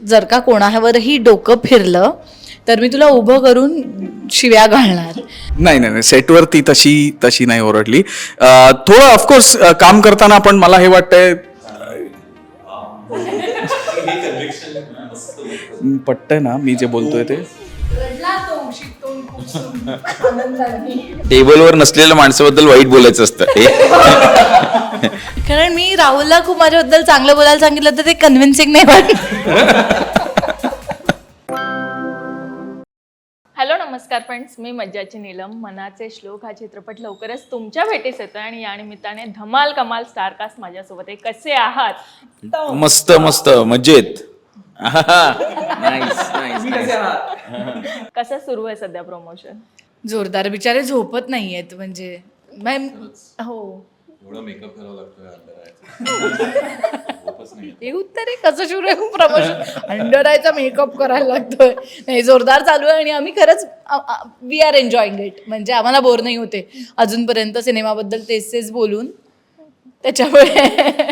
जर का कोणावरही डोकं फिरलं तर मी तुला उभं करून शिव्या घालणार. नाही नाही नाही सेटवर ती तशी तशी नाही ओरडली. अं, थोडं ऑफकोर्स काम करताना पण मला हे वाटतंय अं, पटतंय ना मी जे बोलतोय ते. टेबलवर नसलेल्या माणसाबद्दल वाईट बोलायचं असतं हे. कारण मी राहुलला खूप माझ्याबद्दल चांगलं बोलायला सांगितलं तर ते कन्व्हिन्सिंग नाही वाटत हॅलो नमस्कार फ्रेंड्स मी मज्जाची नीलम. मनाचे श्लोक हा चित्रपट लवकरच तुमच्या भेटीस येतोय आणि या निमित्ताने धमाल कमाल स्टारकास्ट माझ्यासोबत आहे कसे आहात? मस्त मस्त. मजेत. कसं सुरू आहे सध्या प्रमोशन जोरदार बिचारे झोपत नाहीयेत म्हणजे. मॅम हो हे उत्तर आहे कसं सुरू आहे? प्रमोशन. अंडरायचा मेकअप करायला लागतोय. नाही जोरदार चालू आहे आणि आम्ही खरंच वी आर एन्जॉईंग इट म्हणजे आम्हाला बोर नाही होते. अजूनपर्यंत सिनेमाबद्दल तेच तेच बोलून. त्याच्यामुळे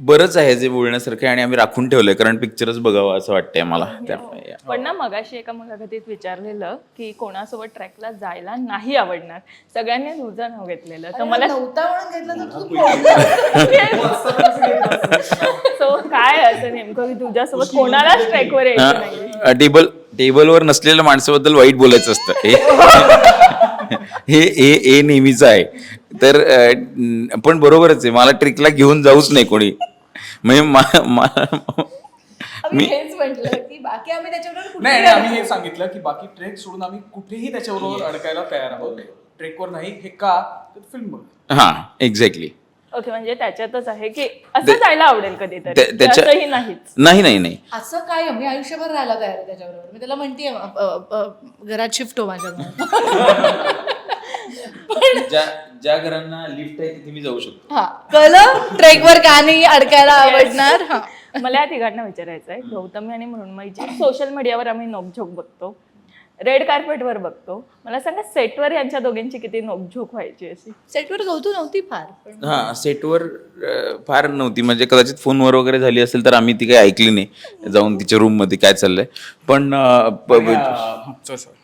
बरंच आहे जे बोलण्यासारखं आहे आणि आम्ही राखून ठेवलंय कारण पिक्चरच बघावं असं वाटतंय मला. त्यामुळे पण ना मगाशी एका मुलाखतीत विचारलेलं की कोणासोबत ट्रॅकला जायला नाही आवडणार. सगळ्यांनी तुझं नाव घेतलेलं. तर मला सो काय असं नेमकं की तुझ्यासोबत कोणालाच ट्रॅकवर यायचं नाही हा, टेबल टेबलवर नसलेल्या माणसाबद्दल वाईट बोलायचं असतं. हे हे हे हे नेहमीच आहे. तर अं, पण बरोबरच आहे. मला ट्रिकला घेऊन जाऊच नाही कोणी. म्हणजे मा- मा- आम्ही हेच म्हटलं की बाकी आम्ही नाही आणि आम्ही हे सांगितलं की बाकी ट्रेक सोडून आम्ही कुठेही त्याच्याबरोबर अडकायला तयार आहोत. ट्रेकवर नाही हे का? तर फिल्म हा एक्झॅक्टली ओके म्हणजे त्याच्यातच आहे की असं जायला आवडेल कधीतरी. त्या- त्याच्या- असंही नाहीच. नाही नाही नाही. असं काय मी आयुष्यभर राहायला तयार आहे त्याच्याबरोबर. मी त्याला म्हणतेय घरात शिफ्ट हो माझ्या ज्या ज्या घरांना लिफ्ट आहे तिथे मी जाऊ शकतो. हा कळलं ट्रेकवर का नाही अडकायला आवडणार हा. मला या तिघांना विचारायचं आहे गौतमी आणि मृण्मयीची सोशल मीडियावर आम्ही नोकझोक बघतो. रेड कार्पेटवर बघतो. मला सांगा सेटवर यांच्या दोघींची किती नोकझोक व्हायची अशी? सेटवर गौतू नव्हती फार पण हा सेटवर अं, फार नव्हती. म्हणजे कदाचित फोनवर वगैरे झाली असेल तर आम्ही ती काही ऐकली नाही. जाऊन तिच्या रूममध्ये काय चाललंय. पण अं, प- हा.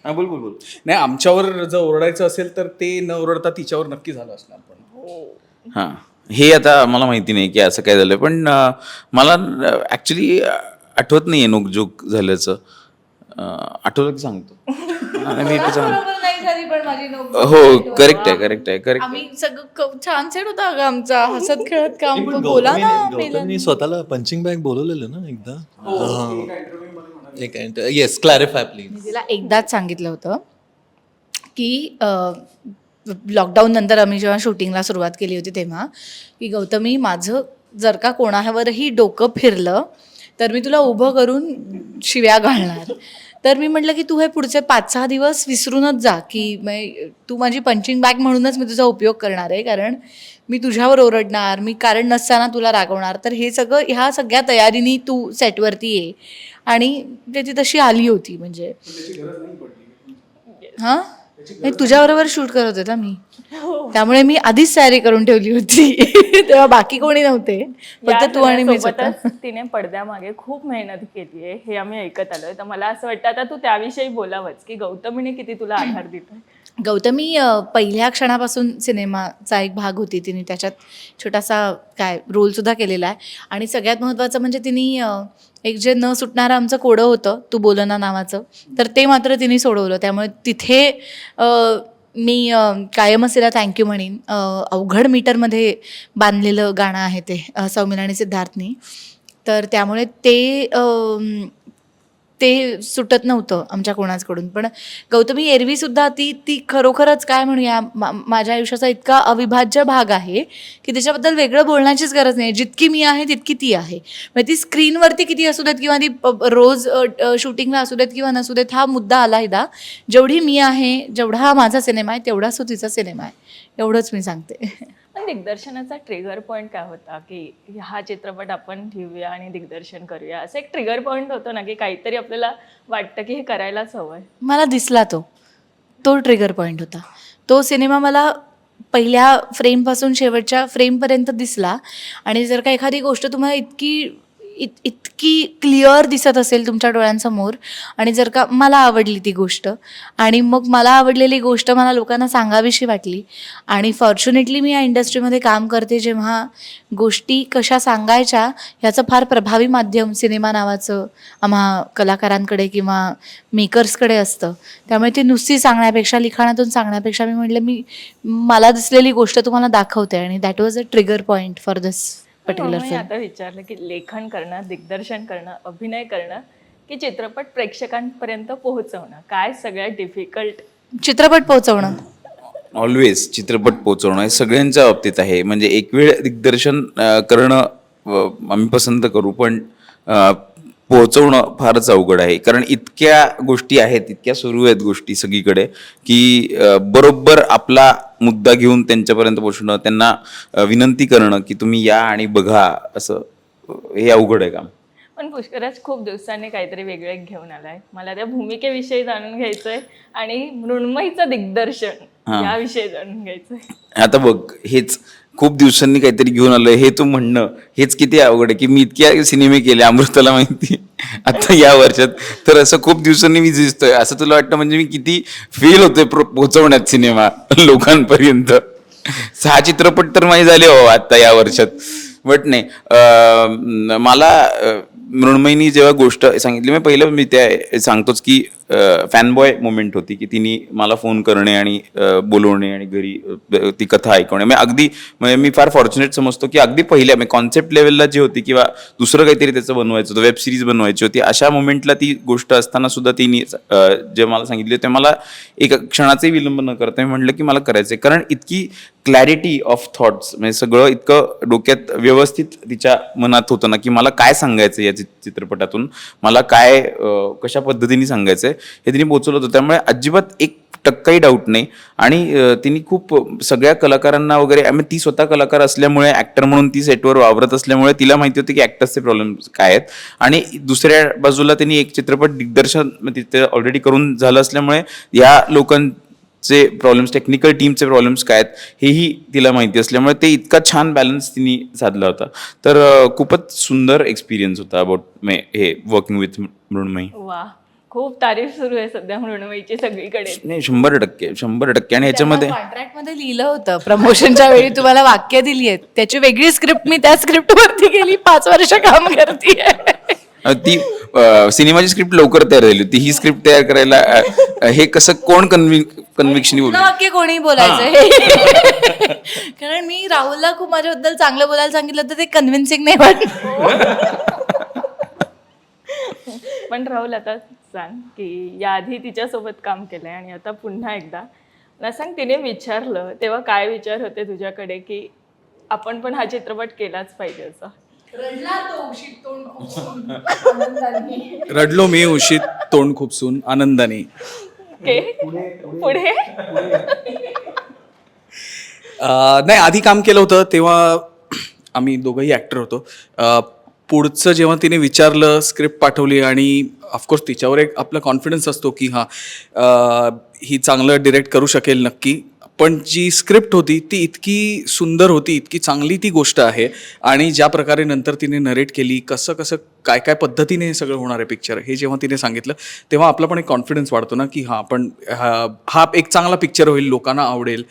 हा, बोल बोल बोल. नाही आमच्यावर जर ओरडायचं असेल तर ते न ओरडता तिच्यावर नक्की झालं असणार पण. हा. हे आता मला माहिती नाही की असं काय झालं पण अं, मला ऍक्च्युली आठवत नाहीये नोकझोक झाल्याचं. आठवलं की सांगतो. आणि मी त्याचं- बरोबर नाही झाली पण माझी नोक हो करेक्ट आहे करेक्ट आहे करेक्ट आम्ही सगळं क- छान सेट होता अगं आमचा. हसत खेळत काम बोला ना गौतमनी स्वतःला पंचिंग बॅग बोलवलेलं ना एकदा. हा. एक येस क्लॅरिफाय प्लीज मी तिला एकदाच सांगितलं होतं की लॉकडाऊन नंतर आम्ही जेव्हा शूटिंगला सुरुवात केली होती तेव्हा की गौतमी माझं जर का कोणावरही डोकं फिरलं तर मी तुला उभं करून शिव्या घालणार. तर मी म्हटलं की तू हे पुढचे पाच सहा दिवस विसरूनच जा की मै- तू माझी पंचिंग बॅग म्हणूनच मी तुझा उपयोग करणार आहे कारण मी तुझ्यावर ओरडणार मी कारण नसताना तुला रागवणार. तर हे सगळं ह्या सगळ्या तयारीने तू सेटवरती ये. आणि ते ती तशी आली होती म्हणजे. हा? नाही, तुझ्याबरोबर शूट करत होते ना मी. त्यामुळे मी आधीच तयारी करून ठेवली होती. तेव्हा बाकी कोणी नव्हते. फक्त तू आणि सगळ्यासोबतच तिने पडद्यामागे खूप मेहनत केली आहे हे आम्ही ऐकत आलोय. तर मला असं वाटतं आता तू त्याविषयी बोलावंच की गौतमीने किती तुला आधार दिला गौतमी पहिल्या क्षणापासून सिनेमाचा एक भाग होती तिने त्याच्यात छोटासा काय रोलसुद्धा केलेला आहे. आणि सगळ्यात महत्त्वाचं म्हणजे तिने एक जे न सुटणारं आमचं कोडं होतं तू बोलना नावाचं तर ते मात्र तिने सोडवलं. त्यामुळे तिथे मी कायम कायमच तिला थँक्यू म्हणेन. अवघड मीटरमध्ये बांधलेलं गाणं आहे ते अ, आणि सिद्धार्थनी. तर त्यामुळे ते ते सुटत नव्हतं आमच्या कोणाचकडून. पण गौतमी एरवी सुद्धा ती ती खरोखरच काय म्हणूया मा- माझ्या आयुष्याचा इतका अविभाज्य भाग आहे की त्याच्याबद्दल वेगळं बोलण्याचीच गरज नाही. जितकी मी आहे तितकी ती आहे. म्हणजे ती स्क्रीनवरती किती असू देत किंवा ती प- रोज शूटिंगला असू देत किंवा नसू देत हा मुद्दा आला एकदा. जेवढी मी आहे जेवढा हा माझा सिनेमा आहे तेवढाच तो तिचा सिनेमा आहे. एवढंच मी सांगते. दिग्दर्शनाचा ट्रिगर पॉईंट काय होता? की हा चित्रपट आपण घेऊया आणि दिग्दर्शन करूया. असं एक ट्रिगर पॉईंट होतो ना की काहीतरी आपल्याला वाटतं की हे करायलाच हवंय. मला दिसला तो. तो ट्रिगर पॉईंट होता. तो सिनेमा मला पहिल्या फ्रेमपासून शेवटच्या फ्रेमपर्यंत दिसला. आणि जर का एखादी गोष्ट तुम्हाला इतकी इत इतकी क्लिअर दिसत असेल तुमच्या डोळ्यांसमोर. आणि जर का मला आवडली ती गोष्ट आणि मग मला आवडलेली गोष्ट मला लोकांना सांगावीशी वाटली आणि फॉर्च्युनेटली मी या इंडस्ट्रीमध्ये काम करते जेव्हा गोष्टी कशा सांगायच्या ह्याचं फार प्रभावी माध्यम सिनेमा नावाचं आम्हा कलाकारांकडे किंवा मेकर्सकडे असतं. त्यामुळे ती नुसती सांगण्यापेक्षा लिखाणातून सांगण्यापेक्षा मी म्हटलं मी मला दिसलेली गोष्ट तुम्हाला दाखवते आणि that was a trigger point for this particular me film आता विचारलं की लेखन करणं दिग्दर्शन करणं अभिनय करणं की चित्रपट प्रेक्षकांपर्यंत पोहोचवणं? काय सगळ्यात डिफिकल्ट चित्रपट पोहोचवणं. ऑलवेज चित्रपट पोहोचवणं हे सगळ्यांच्या बाबतीत आहे. म्हणजे एक वेळ दिग्दर्शन करणं आम्ही पसंत करू पण पोहोचवणं फारच अवघड आहे. कारण इतक्या गोष्टी आहेत इतक्या सुरू आहेत गोष्टी सगळीकडे की बरोबर आपला मुद्दा घेऊन त्यांच्यापर्यंत पोहोचणं त्यांना विनंती करणं की तुम्ही या आणि बघा असं हे अवघड आहे काम. पण पुष्कराज खूप दिवसांनी काहीतरी वेगळं घेऊन आलाय. मला त्या भूमिकेविषयी जाणून घ्यायचंय आणि मृण्मयीचं दिग्दर्शन. याविषयी जाणून घ्यायचंय. आता बघ हेच खूप दिवसांनी काहीतरी घेऊन आलं हे तू म्हणणं हेच किती अवघड आहे की मी इतक्या सिनेमे केले अमृताला माहिती आता या वर्षात. तर असं खूप दिवसांनी मी दिसतोय. असं तुला वाटतं म्हणजे मी किती फेल होतोय पोहोचवण्यात सिनेमा लोकांपर्यंत. सहा चित्रपट तर माझे झाले हो आता या वर्षात. बट नाही मला मृण्मयीनी जेव्हा गोष्ट सांगितली मी पहिलं मी त्या सांगतोच की फॅनबॉय मुमेंट होती की तिने मला फोन करणे आणि बोलवणे आणि घरी ती कथा ऐकवणे. म्हणजे अगदी म्हणजे मी फार फॉर्च्युनेट समजतो की अगदी पहिल्या म्हणजे कॉन्सेप्ट लेवलला जी होती किंवा दुसरं काहीतरी त्याचं बनवायचं होतं वेब सिरीज बनवायची होती अशा मुमेंटला ती गोष्ट असताना सुद्धा तिने जे मला सांगितले ते मला एक क्षणाचाही विलंब न करता मी म्हटलं की मला करायचं आहे. कारण इतकी क्लॅरिटी ऑफ थॉट्स म्हणजे सगळं इतकं डोक्यात व्यवस्थित तिच्या मनात होतं ना की मला काय सांगायचं या चित्रपटातून? मला काय कशा पद्धतीने सांगायचं हे तिने पोचवलं होतं. त्यामुळे अजिबात एक टक्काही डाऊट नाही. आणि तिने खूप सगळ्या कलाकारांना वगैरे ती स्वतः कलाकार असल्यामुळे ऍक्टर म्हणून ती सेटवर वावरत असल्यामुळे तिला माहिती होती की ऍक्टर्सचे प्रॉब्लेम काय आहेत. आणि दुसऱ्या बाजूला त्यांनी एक चित्रपट दिग्दर्शन म्हणजे तिथे ऑलरेडी करून झालं असल्यामुळे या लोकांचे प्रॉब्लेम्स टेक्निकल टीमचे प्रॉब्लेम्स काय आहेत हेही तिला माहिती असल्यामुळे ते इतका छान बॅलन्स तिने साधला होता. तर खूपच सुंदर एक्सपिरियन्स होता अबाउट मे हे वर्किंग विथ मृण्मयी वा खूप तारीफ सुरू आहे सध्या मृण्मयीची सगळीकडे. नाही शंभर टक्के शंभर टक्के. आणि ह्याच्यामध्ये कॉन्ट्रॅक्टमध्ये लिहिलं होतं प्रमोशनच्या वेळी तुम्हाला वाक्य दिली आहेत त्याची वेगळी स्क्रिप्ट मी त्या स्क्रिप्ट वरती गेली पाच वर्ष काम करते ती सिनेमाची स्क्रिप्ट लवकर तयार झाली होती. ही स्क्रिप्ट तयार करायला अ, हे कसं कोण कन्व्हिक्शन बोलू वाक्य कोणी बोलायचं हे. कारण मी राहुलला खूप माझ्याबद्दल चांगलं बोलायला सांगितलं तर ते कन्व्हिन्सिंग नाही वाटत पण राहुल आता सांग की याआधी तिच्यासोबत काम केलंय आणि आता पुन्हा एकदा. मला सांग तिने विचारलं तेव्हा काय विचार होते तुझ्याकडे की आपण पण हा चित्रपट केलाच पाहिजे असं? रडलो मी उशीत तोंड खुपसून आनंदाने. के? पुढे अं, नाही आधी काम केलं होतं तेव्हा आम्ही दोघंही ॲक्टर होतो. अं, पुढचं जेव्हा तिने विचारलं स्क्रिप्ट पाठवली आणि ऑफकोर्स तिच्यावर एक आपला कॉन्फिडन्स असतो की हां ही चांगलं डिरेक्ट करू शकेल नक्की. पण जी स्क्रिप्ट होती ती इतकी सुंदर होती इतकी चांगली ती गोष्ट आहे. आणि ज्या प्रकारे नंतर तिने नरेट केली कसं कसं काय काय पद्धतीने हे सगळं होणार आहे पिक्चर हे जेव्हा तिने सांगितलं तेव्हा आपला पण एक कॉन्फिडन्स वाढतो ना की हां पण हा हा एक चांगला पिक्चर होईल लोकांना आवडेल.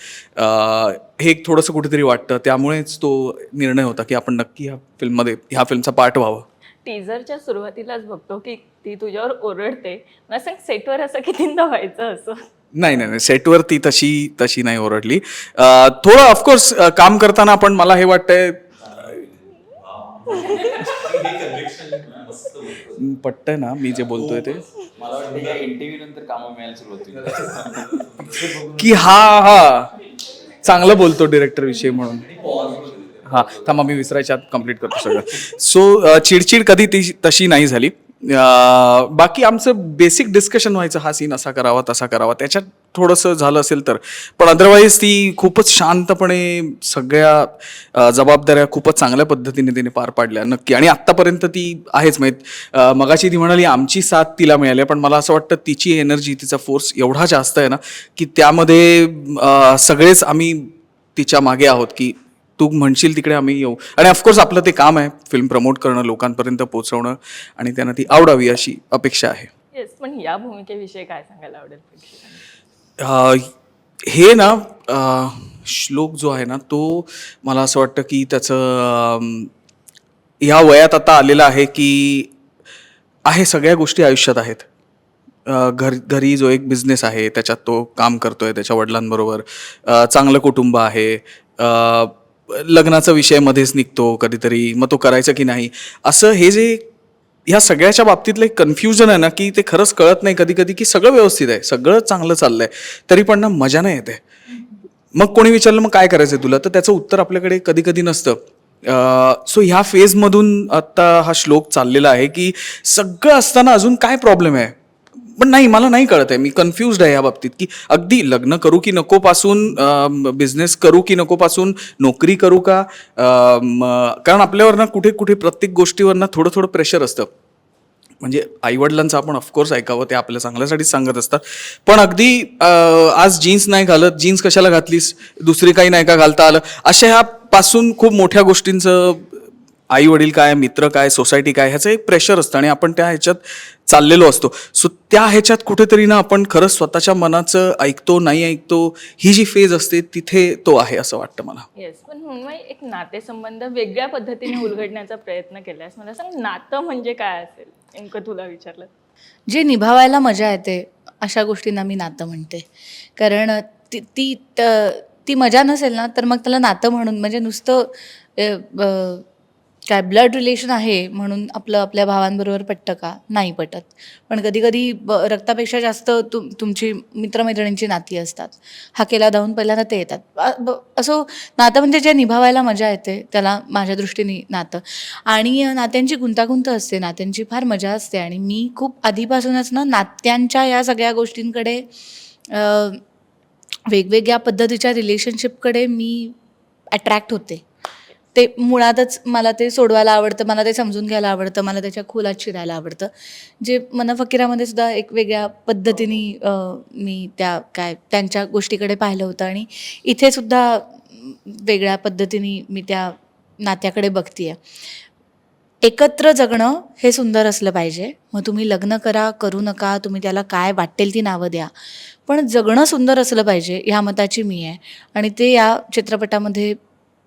हे एक थोडंसं कुठेतरी वाटतं त्यामुळेच तो निर्णय होता की आपण नक्की ह्या फिल्ममध्ये ह्या फिल्मचा पार्ट व्हावं. टीझरच्या सुरुवातीलाच बघतो की ती तुझ्यावर ओरडते. मला सांग सेटवर असं कितींदा व्हायचं असं? नाही नाही नाही सेटवर ती तशी तशी नाही ओरडली. अं, थोडं ऑफकोर्स काम करताना पण मला हे वाटतंय पटतंय ना मी जे बोलतोय ते. मला वाटतं या इंटरव्ह्यू नंतर कामं मिळायला सुरुवात होईल. की हा हा चांगलं बोलतो डिरेक्टर विषयी म्हणून. हा थांबा मी विसरायच्या आत कंप्लीट करतो सगळं. सो चिडचिड कधी ती तशी नाही झाली. बाकी आमचं बेसिक डिस्कशन व्हायचं हा सीन असा करावा तसा करावा. त्याच्यात थोडंसं झालं असेल तर. पण अदरवाईज ती खूपच शांतपणे सगळ्या जबाबदाऱ्या खूपच चांगल्या पद्धतीने तिने पार पाडल्या नक्की. आणि आत्तापर्यंत ती आहेच. म्हणजे, माहीत मगाशी ती म्हणाली आमची साथ तिला मिळाली पण मला असं वाटतं तिची एनर्जी तिचा फोर्स एवढा जास्त आहे ना की त्यामध्ये सगळेच आम्ही तिच्यामागे आहोत की तू म्हणशील तिकडे आम्ही येऊ. आणि ऑफकोर्स आपलं ते काम आहे फिल्म प्रमोट करणं लोकांपर्यंत पोहोचवणं आणि त्यांना ती आवडावी अशी अपेक्षा आहे. येस पण या भूमिकेविषयी काय सांगायला आवडेल प्रेक्षकांना? हे ना अ, श्लोक जो आहे ना तो मला असं वाटतं की त्याचं अम, ह्या वयात आता आलेलं आहे की आहे सगळ्या गोष्टी आयुष्यात आहेत. अ, घर घरी जो एक बिझनेस आहे त्याच्यात तो काम करतोय त्याच्या वडिलांबरोबर. अ, चांगलं कुटुंब आहे. अ, लग्नाचा विषय मध्येच निघतो कधीतरी मग तो करायचा की नाही? असं हे जे ह्या सगळ्याच्या बाबतीतलं एक कन्फ्युजन आहे ना की ते खरंच कळत नाही कधी कधी की सगळं व्यवस्थित आहे सगळं चांगलं चाललंय तरी पण ना मजा नाही येते. मग कोणी विचारलं मग काय करायचं तुला? तर त्याचं उत्तर आपल्याकडे कधी कधी नसतं सो ह्या फेजमधून आत्ता हा श्लोक चाललेला आहे की सगळं असताना अजून काय प्रॉब्लेम आहे? पण नाही मला नाही कळत आहे. मी कन्फ्युज आहे या बाबतीत की अगदी लग्न करू की नको पासून बिझनेस करू की नको पासून नोकरी करू का? कारण आपल्यावर ना कुठे कुठे प्रत्येक गोष्टीवर ना थोडं थोडं प्रेशर असतं. म्हणजे आईवडिलांचं आपण ऑफकोर्स ऐकावं ते आपल्या चांगल्यासाठीच सांगत असतात. पण अगदी आज जीन्स नाही घालत जीन्स कशाला घातलीस? दुसरी काही नाही का घालता आलं? अशा ह्या पासून खूप मोठ्या गोष्टींचं आई वडील काय मित्र काय सोसायटी काय ह्याचं एक प्रेशर असतं आणि आपण त्या ह्याच्यात चाललेलो असतो. सो त्या ह्याच्यात कुठेतरी ना आपण खरंच स्वतःच्या मनाचं ऐकतो नाही ऐकतो ही जी फेज असते तिथे तो आहे असं वाटतं मला. येस पण म्हणून एक नातेसंबंध वेगळ्या पद्धतीने उलगडण्याचा प्रयत्न केलास मला सांग नातं म्हणजे काय असेल? नेमकं तुला विचारलं. जे निभावायला मजा येते अशा गोष्टींना मी नातं म्हणते. कारण ती ती त- ती मजा नसेल ना तर मग त्याला नातं म्हणून म्हणजे नुसतं अ, काय ब्लड रिलेशन आहे म्हणून आपलं आपल्या भावांबरोबर पटतं का? नाही पटत. पण कधी कधी रक्तापेक्षा जास्त तुम तुमची मित्रमैत्रिणींची नाती असतात. हाकेला धावून पहिल्यांदा ते येतात. असो ब- नातं म्हणजे जे निभावायला मजा येते त्याला माझ्या दृष्टीने नातं. आणि नात्यांची गुंतागुंत असते नात्यांची फार मजा असते. आणि मी खूप आधीपासूनच ना नात्यांच्या या सगळ्या गोष्टींकडे वेगवेगळ्या पद्धतीच्या रिलेशनशिपकडे मी अट्रॅक्ट होते. ते मुळातच मला ते सोडवायला आवडतं मला ते समजून घ्यायला आवडतं मला त्याच्या खोलात शिरायला आवडतं. जे मन फकीरामध्ये सुद्धा एक वेगळ्या पद्धतीने मी त्या काय त्यांच्या गोष्टीकडे पाहिलं होतं आणि इथे सुद्धा वेगळ्या पद्धतीने मी त्या नात्याकडे बघतीये. एकत्र जगणं हे सुंदर असलं पाहिजे. मग तुम्ही लग्न करा करू नका तुम्ही त्याला काय वाटेल ती नावं द्या. पण जगणं सुंदर असलं पाहिजे ह्या मताची मी आहे. आणि ते या चित्रपटामध्ये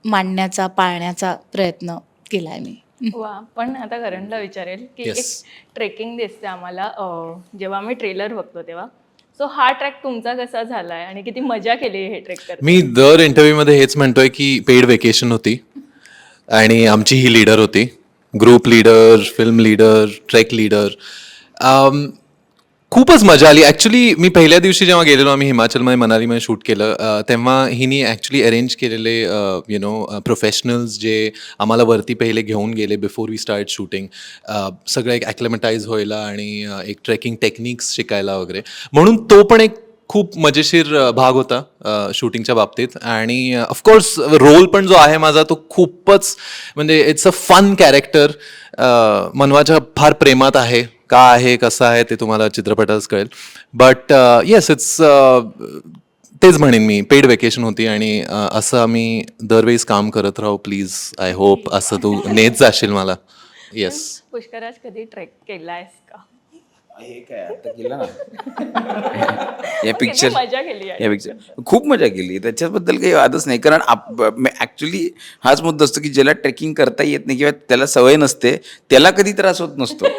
मांडण्याचा पाळण्याचा प्रयत्न केला आहे मी. वा पण आता करणला विचारेल की Yes. एक ट्रेकिंग दिसते आम्हाला अं, जेव्हा आम्ही ट्रेलर बघतो तेव्हा. सो हा ट्रॅक तुमचा कसा झालाय आणि किती मजा केली हे ट्रेक करत मी दर इंटरव्ह्यूमध्ये हेच म्हणतोय की पेड वेकेशन होती आणि आमची ही लीडर होती. Group leader film leader trek leader खूपच मजा आली. ॲक्च्युली मी पहिल्या दिवशी जेव्हा गेलेलो आम्ही हिमाचलमध्ये मनालीमध्ये शूट केलं तेव्हा हिनी ॲक्च्युली अरेंज केलेले यु नो प्रोफेशनल्स जे आम्हाला वरती पहिले घेऊन गेले बिफोर वी स्टार्ट शूटिंग सगळं एक ॲक्लेमटाईज व्हायला आणि एक ट्रेकिंग टेक्निक्स शिकायला वगैरे. म्हणून तो पण एक खूप मजेशीर भाग होता शूटिंगच्या बाबतीत. आणि ऑफकोर्स रोल पण जो आहे माझा तो खूपच म्हणजे इट्स अ फन कॅरेक्टर मनवाच्या फार प्रेमात आहे. का आहे कसं आहे ते तुम्हाला चित्रपटाच कळेल. बट येस इट्स तेच म्हणेन मी पेड वेकेशन होती आणि uh, असं आम्ही दरवेळेस काम करत राहू प्लीज आय होप असं तू नेत जाशील मला. येस पुष्कराज कधी ट्रेक केलायस का? हे काय? आता केलं ना. या पिक्चर मजा केली आहे या पिक्चर खूप मजा केली. त्याच्याबद्दल काही वादच नाही. कारण ऍक्च्युली हाच मुद्दा असतो की ज्याला ट्रेकिंग करता येत नाही किंवा त्याला सवय नसते त्याला कधी त्रास होत नसतो.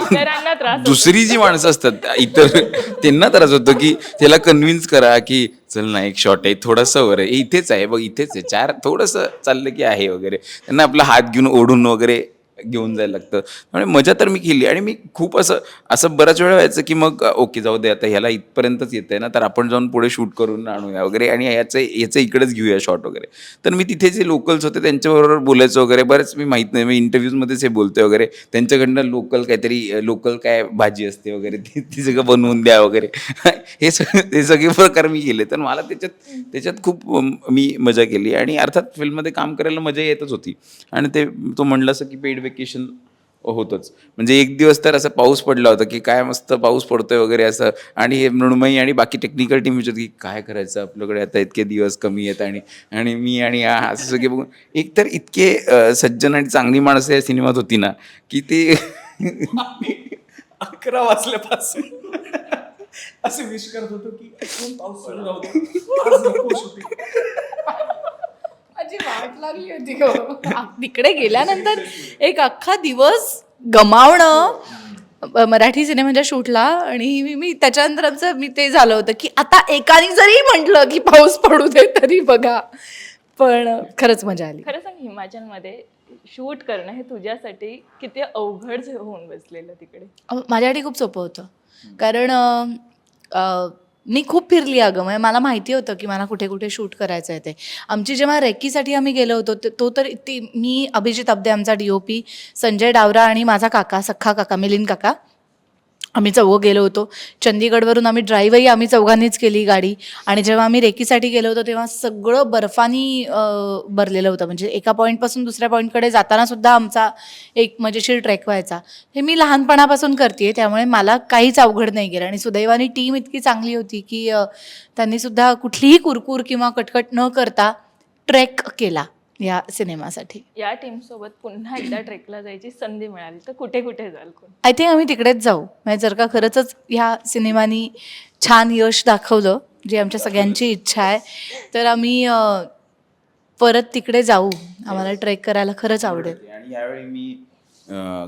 इतरांना त्रास होतो. दुसरी जी माणसं असतात इतर त्यांना त्रास होतो की त्याला कन्व्हिन्स करा की चल ना एक शॉट आहे थोडंसं वर आहे. ए, इथेच आहे बघ इथेच आहे. चार थोडंसं चाललं की आहे वगैरे. त्यांना आपला हात घेऊन ओढून वगैरे घेऊन जायला लागतं. त्यामुळे मजा तर मी केली आणि मी खूप असं असं बऱ्याच वेळा व्हायचं की मग ओके जाऊ दे आता ह्याला इथपर्यंतच येत आहे ना तर आपण जाऊन पुढे शूट करून आणूया वगैरे आणि ह्याचं ह्याचं इकडेच घेऊया शॉट वगैरे. तर मी तिथे जे लोकल्स होते त्यांच्याबरोबर बोलायचं वगैरे बरेच मी माहीत नाही मी इंटरव्ह्यूजमध्येच हे बोलते वगैरे. त्यांच्याकडनं लोकल काहीतरी लोकल काय भाजी असते वगैरे ती ती सगळं बनवून द्या वगैरे. हे सगळे हे सगळे प्रकार मी केले. तर मला त्याच्यात त्याच्यात खूप मी मजा केली आणि अर्थात फिल्ममध्ये काम करायला मजा येतच होती. आणि ते तो म्हणलं असं की पेड वेकेशन होतंच. म्हणजे एक दिवस तर असं पाऊस पडला होता की काय मस्त पाऊस पडतोय वगैरे असं आणि हे मृण्मयी आणि बाकी टेक्निकल टीम विचारत की काय करायचं आपल्याकडे आता इतके दिवस कमी आहेत आणि आणि मी आणि असं सगळे बघून एकतर इतके सज्जन आणि चांगली माणसं या सिनेमात होती ना की ते अकरा वाजल्यापासून असे विश करत होतो की पाऊस सुरू राहू दे. आज नको shooting." माझी वाट लागली होती गं. तिकडे गेल्यानंतर एक अख्खा दिवस गमावणं मराठी सिनेमाच्या शूटला आणि मी मी त्याच्यानंतर आमचं मी ते झालं होतं की आता एकाने जरी म्हटलं की पाऊस पडू दे तरी बघा पण खरंच मजा आली खरं सांग हिमाचलमध्ये शूट करणं हे तुझ्यासाठी किती अवघड होऊन बसलेलं तिकडे माझ्यासाठी खूप सोपं होतं कारण मी खूप फिरली अगं. म्हणजे मला माहिती होतं की मला कुठे कुठे शूट करायचं आहे ते. आमची जेव्हा रेकीसाठी आम्ही गेलो होतो तो तर ती मी अभिजित अब्दे आमचा D O P Sanjay Dawra आणि माझा काका सख्खा काका मिलिंद काका आम्ही चौघं गेलो होतो. चंदीगडवरून आम्ही ड्राईव्हही आम्ही चौघांनीच केली गाडी. आणि जेव्हा आम्ही रेकीसाठी गेलो होतो तेव्हा सगळं बर्फानी भरलेलं होतं. म्हणजे एका पॉईंटपासून दुसऱ्या पॉईंटकडे जाताना सुद्धा आमचा एक मजेशीर ट्रेक व्हायचा. हे मी लहानपणापासून करते त्यामुळे मला काहीच अवघड नाही गेलं. आणि सुदैवानी टीम इतकी चांगली होती की त्यांनीसुद्धा त्यांनी सुद्धा कुठलीही कुरकूर किंवा कटकट न करता ट्रेक केला. या सिनेमासाठी. या टीम सोबत पुन्हा एकदा ट्रेकला जायची संधी मिळाली. तर कुठे कुठे जाल कोण? आय थिंक आम्ही तिकडेच जाऊ. म्हणजे जर का खरंच ह्या सिनेमानी छान यश दाखवलं जी आमच्या सगळ्यांची इच्छा आहे तर आम्ही परत तिकडे जाऊ. आम्हाला ट्रेक करायला खरंच आवडेल. आणि यावेळी मी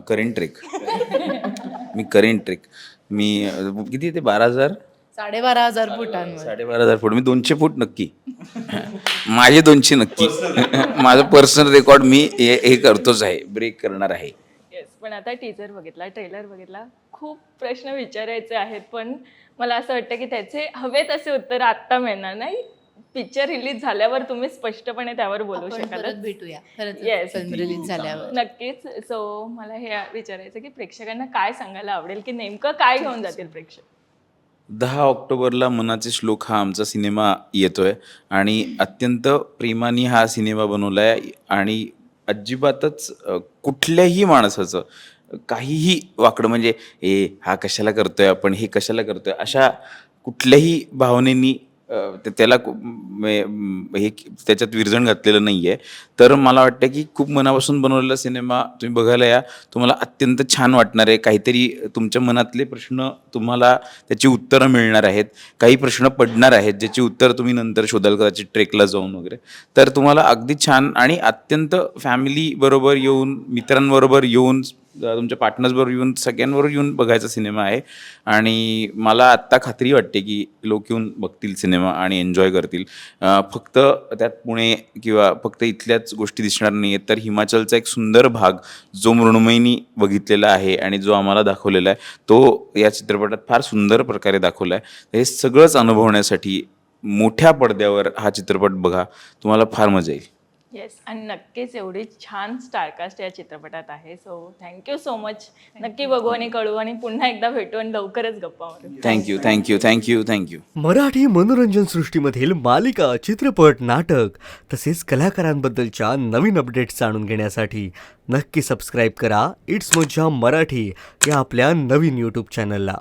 करेन ट्रेक. मी करेन ट्रेक. मी किती ते? बारा हजार? साडेबारा हजार फुटांवर. साडेबारा हजार फूट. मी दोनशे फूट नक्की. माझे दोनशे नक्की. माझं पर्सनल रेकॉर्ड मी हे हे करतोच आहे. ब्रेक करणार आहे. येस पण आता टीजर बघितला ट्रेलर बघितला. खूप प्रश्न विचारायचे आहेत पण मला असं वाटतं की त्याचे हवे तसे उत्तर आत्ता मिळणार नाही. पिक्चर रिलीज झाल्यावर तुम्ही स्पष्टपणे त्यावर बोलू आपण शकाल भेटूया. Yes. खरंच फिल्म रिलीज झाल्यावर. नक्कीच. सो मला हे विचारायचं की प्रेक्षकांना काय सांगायला आवडेल की नेमकं काय घेऊन जातील प्रेक्षक? दहा ऑक्टोबरला मनाचे श्लोक हा आमचा सिनेमा येतोय आणि अत्यंत प्रेमाने हा सिनेमा बनवला आहे आणि अजिबातच कुठल्याही माणसाचं काहीही वाकडं म्हणजे ए हा कशाला करतोय आपण? हे कशाला करतोय? अशा कुठल्याही भावनेनी त्याला हे त्याच्यात विरजण घातलेलं नाही आहे तर मला वाटतं की खूप मनापासून बनवलेला सिनेमा तुम्ही बघायला या. तुम्हाला अत्यंत छान वाटणार आहे. काहीतरी तुमच्या मनातले प्रश्न तुम्हाला त्याची उत्तरं मिळणार आहेत. काही प्रश्न पडणार आहेत ज्याची उत्तर तुम्ही नंतर शोधाल कदाचित ट्रेकला जाऊन वगैरे. तर तुम्हाला अगदी छान आणि अत्यंत फॅमिली बरोबर येऊन मित्रांबरोबर येऊन तुमच्या पार्टनर्सबरोबर येऊन सगळ्यांबरोबर येऊन बघायचा सिनेमा आहे. आणि मला आत्ता खात्री वाटते की लोक येऊन बघतील सिनेमा आणि एन्जॉय करतील. फक्त त्यात पुणे किंवा फक्त इथल्याच गोष्टी दिसणार नाही आहेत तर हिमाचलचा एक सुंदर भाग जो मृण्मयीनी बघितलेला आहे आणि जो आम्हाला दाखवलेला आहे तो या चित्रपटात फार सुंदर प्रकारे दाखवला आहे हे सगळंच अनुभवण्यासाठी मोठ्या पडद्यावर हा चित्रपट बघा. तुम्हाला फार मजा येईल. येस आणि नक्कीच एवढी छान स्टारकास्ट या चित्रपटात आहे. सो थँक्यू सो मच नक्की बघू आणि कळू आणि पुन्हा एकदा भेटू आणि लवकरच गप्पा मारू. Thank you thank you thank you thank you Marathi मनोरंजन सृष्टीमधील मालिका चित्रपट नाटक तसेच कलाकारांबद्दलच्या नवीन अपडेट्स जाणून घेण्यासाठी नक्की सबस्क्राईब करा. इट्स मज्जा मराठी या आपल्या नवीन यूट्यूब चॅनलला